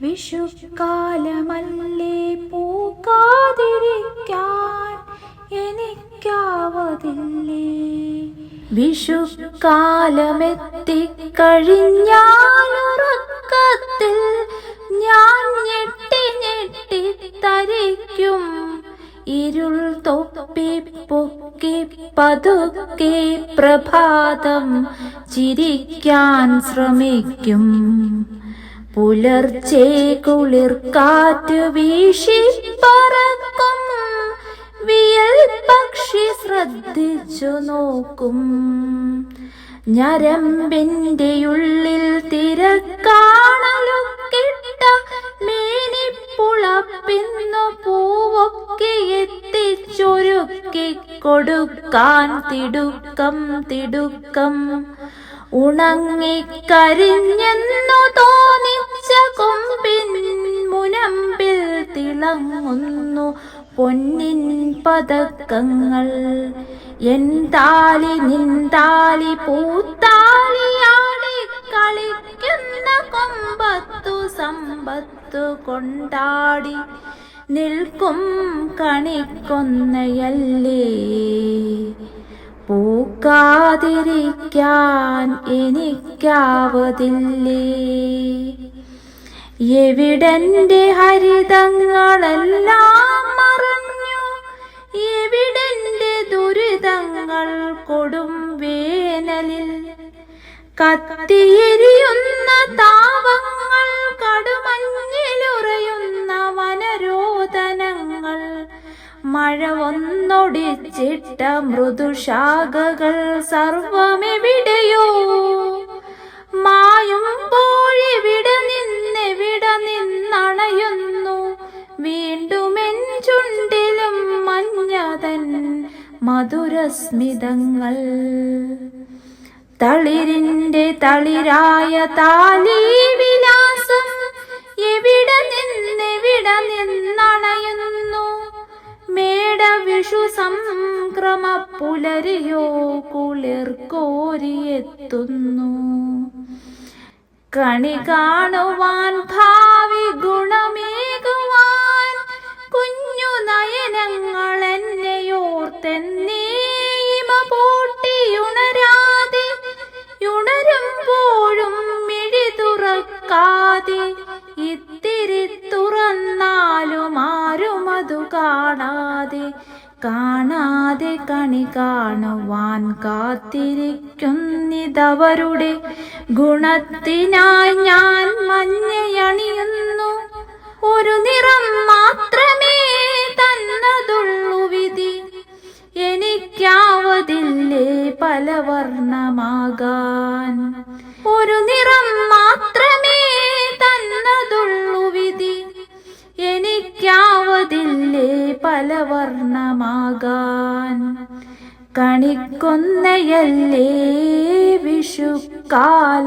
വിഷുക്കാലമല്ലേ? പൂക്കാതിരിക്കാൻ എനിക്കാവതില്ലേ? വിഷുക്കാലമെത്തിക്കഴിഞ്ഞാലുറക്കത്തിൽ ഇരുൾ തൊപ്പി പൊക്കി പതുക്കെ പ്രഭാതം ചിരിക്കാൻ ശ്രമിക്കും. പുലർച്ചെ കുളിർ കാറ്റ് വീശി പറക്കും. വിയൽ പക്ഷി ശ്രദ്ധിച്ചു നോക്കും. ഞരമ്പിന്റെ ഉള്ളിൽ തിരക്കാണലുക്കിട്ട കൊടുക്കാൻ തിടുക്കം തിടുക്കം. ഉണങ്ങിക്കരിഞ്ഞെന്നു തോന്നിച്ച കൊമ്പിൻ മുനമ്പിൽ തിളങ്ങുന്നു പൊന്നിൻ പതക്കങ്ങൾ. എൻ താലി നിന്താലി പൂത്താലിയാടി കളിക്കുന്ന കൊമ്പത്തു സമ്പത്തു കൊണ്ടാടി. നിൽക്കും കണിക്കൊന്നയല്ലേ? പൂക്കാതിരിക്കാൻ എനിക്കാവതില്ലേ? എവിടന്റെ ഹരിതങ്ങളെല്ലാം മറഞ്ഞു എവിടന്റെ ദുരിതങ്ങൾ കൊടും വേനലിൽ? കത്തിയെരിയുന്ന താപങ്ങൾ കടുമഞ്ഞിലുറയുന്ന മഴ ഒന്നൊടിച്ചിട്ട മൃദുശാഖകൾ സർവമെവിടെയോ. മായുമ്പോഴിവിടെ നിന്നെവിടെ നിന്നണയുന്നു. വീണ്ടുമെൻ ചുണ്ടിലും മഞ്ഞതൻ മധുരസ്മിതങ്ങൾ. തളിരിന്റെ തളിരായ താലി വിഷു സംക്രമ പുലരിയോ കുളിർ കോരിയെത്തുന്നു. കണി കാണുവാൻ ഭാവി ഗുണമേകുവാൻ കുഞ്ഞു നയനങ്ങൾ എന്നെയോർത്തെന്നീമ പൂട്ടിയുണരാതെ ഉണരുമ്പോഴും മിഴി തുറക്കാതെ കാണാതെ കാണാതെ കണി കാണുവാൻ കാത്തിരിക്കുന്നിതവരുടെ ഗുണത്തിനായി ഞാൻ മഞ്ഞയണിയുന്നു. ഒരു നിറം മാത്രമേ തന്നതുള്ളു വിധി. എനിക്കാവതില്ലേ പല വർണമാകാൻ ഒരു നിറം എനിക്കാവതില്ലേ കണിക്കൊന്നയല്ലേ വിഷുക്കാലമല്ലേ?